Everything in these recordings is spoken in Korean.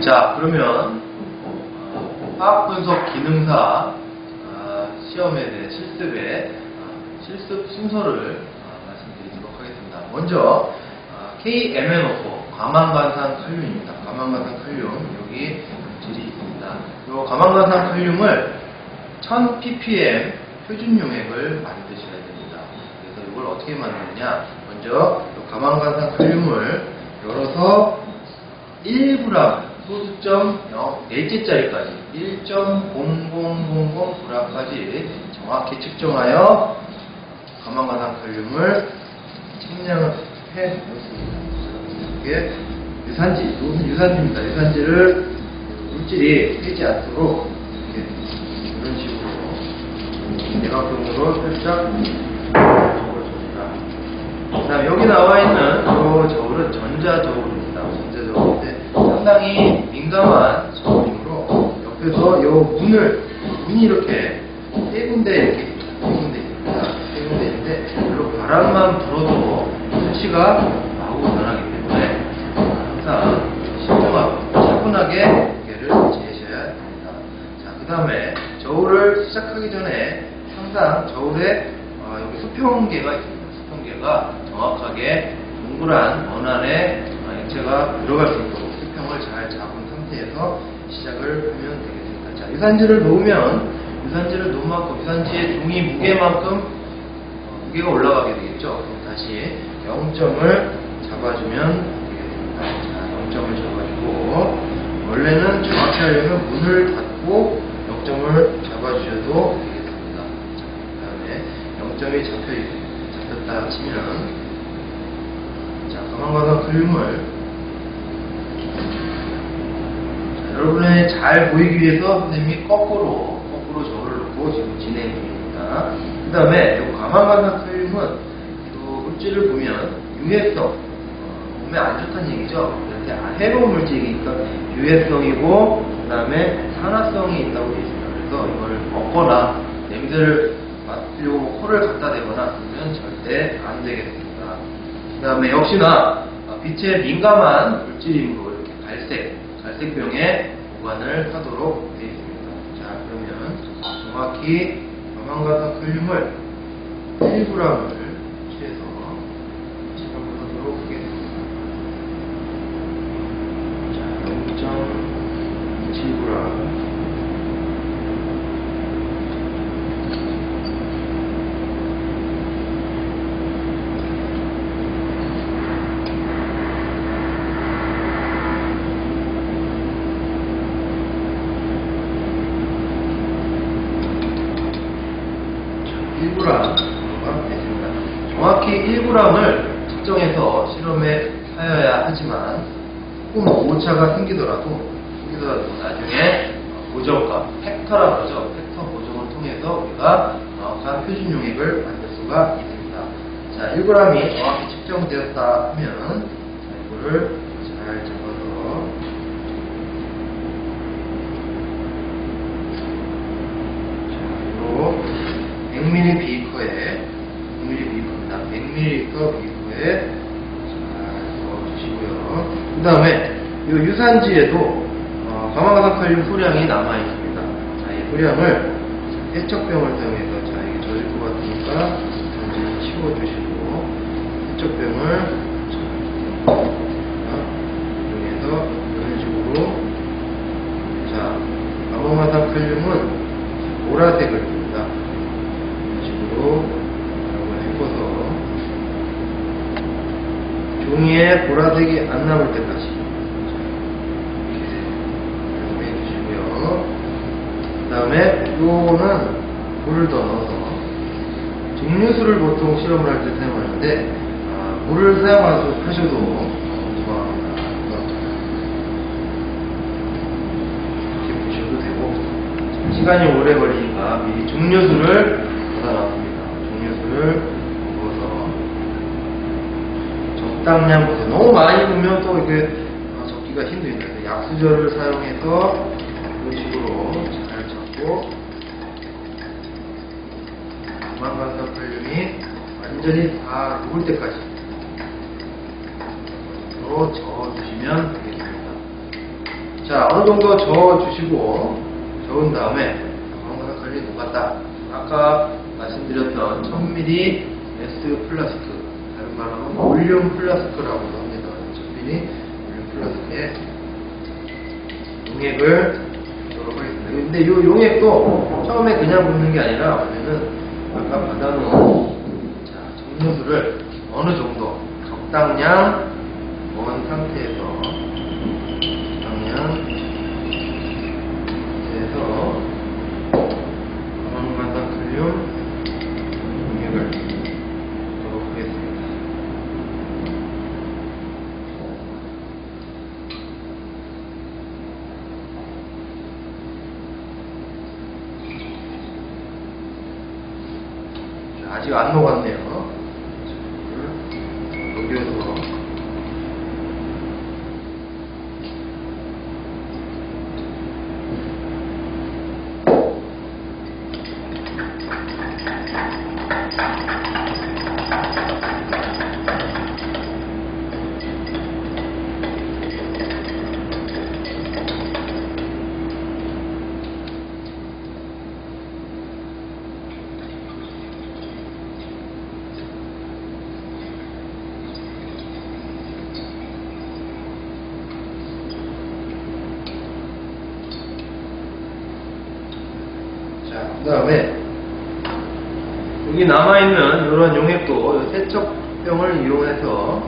자, 그러면 어, 화학 분석 기능사 아, 시험에 대해 실습에 아, 실습 순서를 아, 말씀드리도록 하겠습니다. 먼저 아, KMNO4 과망간산 칼륨입니다. 과망간산 칼륨 여기 물질이 있습니다. 이 과망간산 칼륨을 1000ppm 표준 용액을 만드셔야 됩니다. 그래서 이걸 어떻게 만드느냐? 먼저 이 과망간산 칼륨을 열어서 1g 소수점 0 넷째짜리까지 1.0000g까지 정확히 측정하여 가망가상 칼륨을 측량을 해 놓습니다. 이게 유산지, 이것은 유산지입니다. 유산지를 물질이 새지 않도록 이렇게 이런 식으로 내각형으로 살짝 적어줍니다. 그 다음 여기 나와 있는 이 저울은 전자저울입니다. 전자저울인데 상당히 민감한 저울이므로 옆에서 이 문을 문이 이렇게 세 군데 이렇게 세 군데 있습니다. 세 군데 있는데 별로 바람만 불어도 수치가 나오고 변하기 때문에 항상 신중하고 차분하게 무게를 재셔야 됩니다. 자, 그 다음에 저울을 시작하기 전에 항상 저울에 어, 여기 수평계가 있습니다. 수평계가 정확하게 동그란 원안에 어, 액체가 들어갈 수 있도록 수평을 잘 잡은 상태에서 시작을 하면 되겠습니다. 자, 유산지를 놓으면 유산지를 놓은 만큼 유산지의 종이 무게만큼 어, 무게가 올라가게 되겠죠. 다시 0점을 잡아주면. 자, 0점을 잡아주고 원래는 정확히 하려면 문을 닫고 0점을 잡아주셔도 되겠습니다. 자, 그 다음에 0점이 잡혀, 잡혔다 치면 자, 가만가만 그림을 자, 여러분의 잘 보이기 위해서 선생님이 거꾸로 거꾸로 저를 놓고 지금 진행 중입니다. 그 다음에 그림은 이 물질을 보면 유해성 어, 몸에 안 좋다는 얘기죠. 이렇게 해로운 물질이니까 유해성이고 그 다음에 산화성이 있다고 되어 있습니다. 그래서 이걸 먹거나 냄새를 맡으려고 코를 갖다 대거나 그러면 절대 안 되겠습니다. 그 다음에 역시나 빛에 민감한 물질이므로 이렇게 갈색, 갈색병에 보관을 하도록 되어 있습니다. 자, 그러면 정확히 가만가상 칼륨을 1g을 취해서 시험하도록 하겠습니다. 자, 0.7g. 자, 1g가 됐습니다. 1g을 측정해서 실험에 하여야 하지만 조금 오차가 생기더라도 생기더라도 나중에 보정과 팩터라 그러죠. 팩터 보정을 통해서 우리가 정확한 표준 용액을 만들 수가 있습니다. 자, 1g이 정확히 측정되었다 하면 자, 이거를 잘 잡아서 그리고 100ml 비커에 100ml 비커입니다. 100ml 비커에 잘 넣어주시고요. 그 다음에 이 유산지에도 어, 가마가산 칼륨 소량이 남아 있습니다. 자, 이 소량을 세척병을 사용해서 자 이게 젖을 것 같으니까 전지를 치워주시고 세척병을 이용해서 이런 식으로 자 가마가산 칼륨은 보라색을 줍니다. 이런 식으로 여러분 해봐서 보라색이 안 남을 때까지 자, 이렇게 사용해 주시고요. 그 다음에 요거는 물을 더 넣어서 증류수를 보통 실험을 할 때 사용하는데 아, 물을 사용하셔도 좋아합니다. 이렇게 보셔도 되고 시간이 오래 걸리니까 미리 증류수를 닫아놨습니다. 증류수를 부어서 적당량 또 이게 어, 적기가 힘듭니다. 약수저를 사용해서 이런 식으로 잘 잡고 조만간산 칼륨이 완전히 다 녹을 때까지 로 저어주시면 되겠습니다. 자, 어느 정도 저어주시고, 저은 다음에, 광고사 칼륨이 녹았다. 아까 말씀드렸던 1000ml S 플라스크, 다른 말로 하면 올륨 플라스크라고 합니다. 1000ml 올륨 플라스크에 용액을 넣도록 하겠습니다. 근데 이 용액도 처음에 그냥 붓는 게 아니라, 원래는 아까 받아놓은 자, 정류수를 어느 정도 적당량 먹은 상태에서 적당량 상태에서 광산칼륨 용액을 넣도록 하겠습니다. 자, 아직 안 녹았네요. 녹여서 자, 그 다음에 여기 남아있는 이런 용액도 이 세척병을 이용해서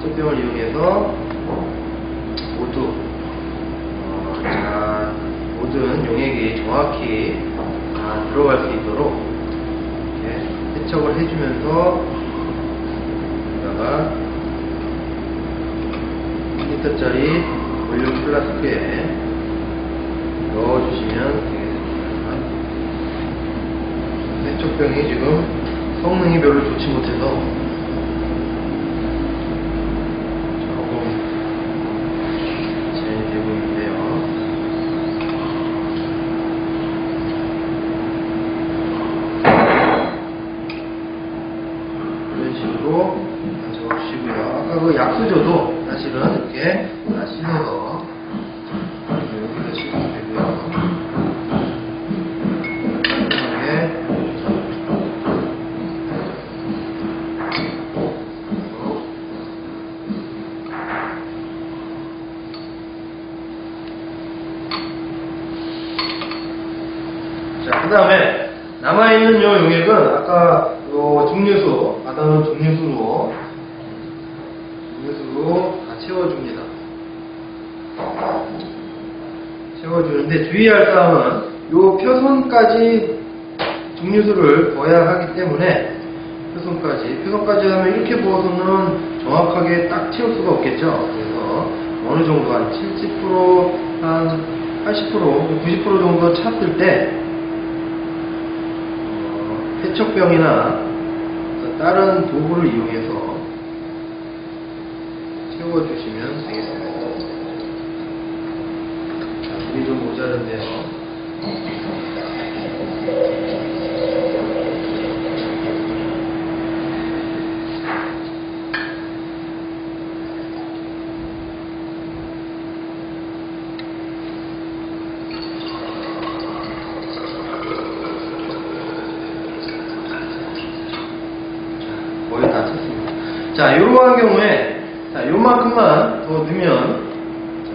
세척병을 이용해서 모두 어, 자, 모든 용액이 정확히 다 들어갈 수 있도록 이렇게 세척을 해주면서 여기다가 1리터짜리 볼륨 플라스크에 넣어주시면 되겠습니다. 세척병이 지금 성능이 별로 좋지 못해서 조금 진행이 되고 있는데요. 이런 식으로 적어주시고요. 아까 그 약수저도 사실은 이렇게 다 씻어서 요 용액은 아까 요 증류수, 받아놓은 증류수로, 증류수로 다 채워줍니다. 채워주는데 주의할 사항은 요 표선까지 증류수를 부어야 하기 때문에 표선까지, 표선까지 하면 이렇게 부어서는 정확하게 딱 채울 수가 없겠죠. 그래서 어느 정도 한 70%, 한 80%, 90% 정도 찼을 때 어, 세척병이나 다른 도구를 이용해서 채워주시면 되겠습니다. 자, 물이 좀 모자른데요. 거의 다 찼습니다. 자, 이러한 경우에, 자, 요만큼만 더 넣으면, 자,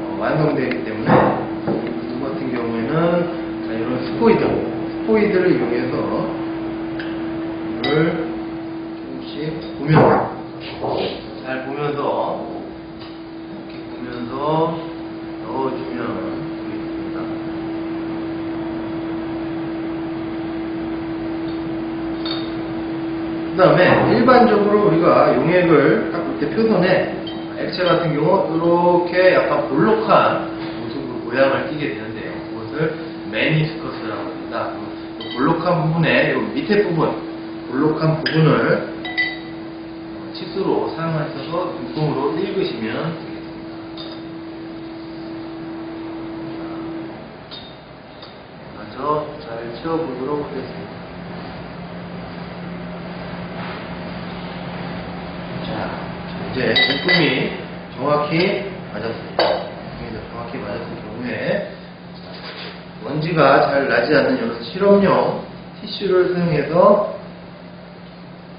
어, 완성되기 때문에, 이 같은 경우에는, 자, 이런 스포이드, 스포이드를 이용해서, 이를 조금씩 보면서, 잘 보면서, 이렇게 보면서 넣어주면 되겠습니다. 그 다음에 일반적으로 우리가 용액을 딱 이렇게 표선에 액체 같은 경우 이렇게 약간 볼록한 모습으로 모양을 띠게 되는데요. 그것을 매니스커스라고 합니다. 그 볼록한 부분에 요 밑에 부분, 볼록한 부분을 어, 치수로 사용하셔서 눈금으로 읽으시면 되겠습니다. 먼저 잘 채워보도록 하겠습니다. 자, 이제 제품이 정확히 맞았습니다. 중에 정확히 맞았을 경우에 먼지가 잘 나지 않는 이런 실험용 티슈를 사용해서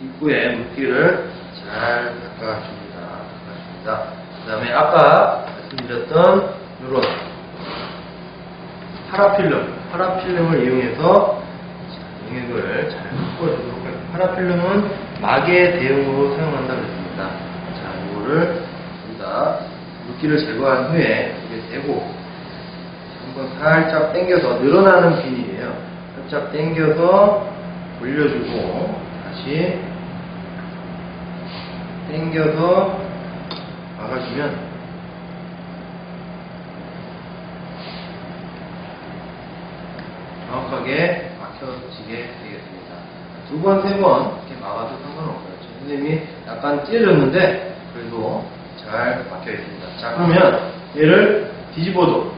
입구에 물기를 잘 닦아줍니다. 닦아줍니다. 그 다음에 아까 말씀드렸던 이런 파라필름, 파라필름을 이용해서 용액을 잘 섞어주도록 할게요. 파라필름은 막의 대용으로 사용한다고 했습니다. 자, 이거를 여기다 물기를 제거한 후에 이게 대고 한번 살짝 당겨서 늘어나는 비닐이에요. 살짝 당겨서 올려주고 다시 당겨서 막아주면 정확하게 막혀지게 되겠습니다. 두 번, 세 번 이렇게 막아도 상관없어요. 선생님이 약간 찢어졌는데 그래도 잘 막혀 있습니다. 자 그러면 얘를 뒤집어도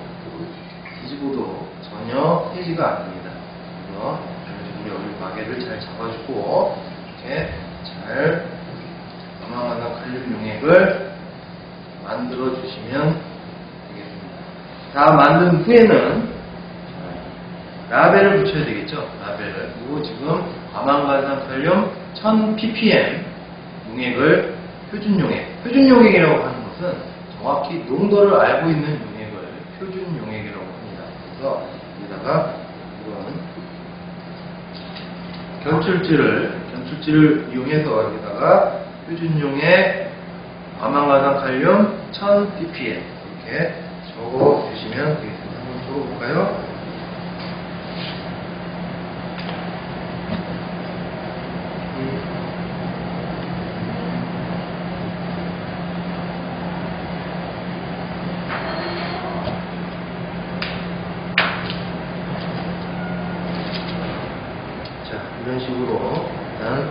뒤집어도 전혀 펴지가 않습니다. 그래서 우리 여기 마개를 잘 잡아주고 이렇게 잘 어마어마한 칼륨 용액을 만들어 주시면 되겠습니다. 다 만든 후에는 라벨을 붙여야 되겠죠? 라벨을. 그리고 지금 과망간산 칼륨 1000ppm 용액을 표준 용액. 표준 용액이라고 하는 것은 정확히 농도를 알고 있는 용액을 표준 용액이라고 합니다. 그래서 여기다가 이건 견출지를 견출지를 이용해서 여기다가 표준 용액 과망간산 칼륨 1000ppm 이렇게 적어 주시면 되겠습니다. 한번 적어 볼까요? 자, 이런 식으로 일단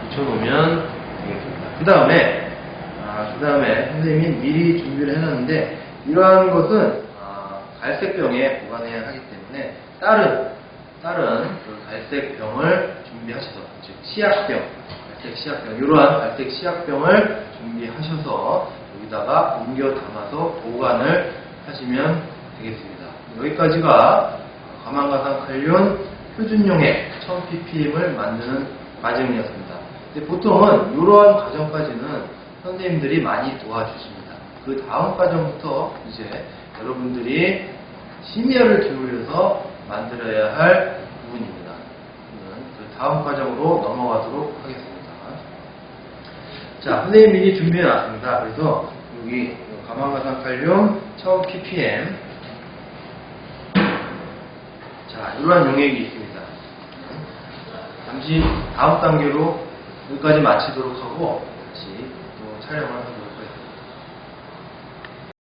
붙여놓으면 되겠습니다. 그 다음에, 아, 그 다음에 선생님이 미리 준비를 해놨는데, 이러한 것은, 아, 갈색 병에 보관해야 하기 때문에, 다른, 다른 그 갈색 병을 준비하셔서, 즉, 시약병, 갈색 시약병, 이러한 갈색 시약병을 준비하셔서, 여기다가 옮겨 담아서 보관을 하시면 되겠습니다. 여기까지가 가망가상 칼륨 표준용액 1000ppm을 만드는 과정이었습니다. 보통은 이러한 과정까지는 선생님들이 많이 도와주십니다. 그 다음 과정부터 이제 여러분들이 심혈을 기울여서 만들어야 할 부분입니다. 그 다음 과정으로 넘어가도록 하겠습니다. 자, 선생님 미리 준비해 놨습니다. 그래서 여기 가망가상 칼륨 1000ppm 자, 이러한 용액이 있습니다. 잠시 다음 단계로 여기까지 마치도록 하고 다시 또 촬영을 하도록.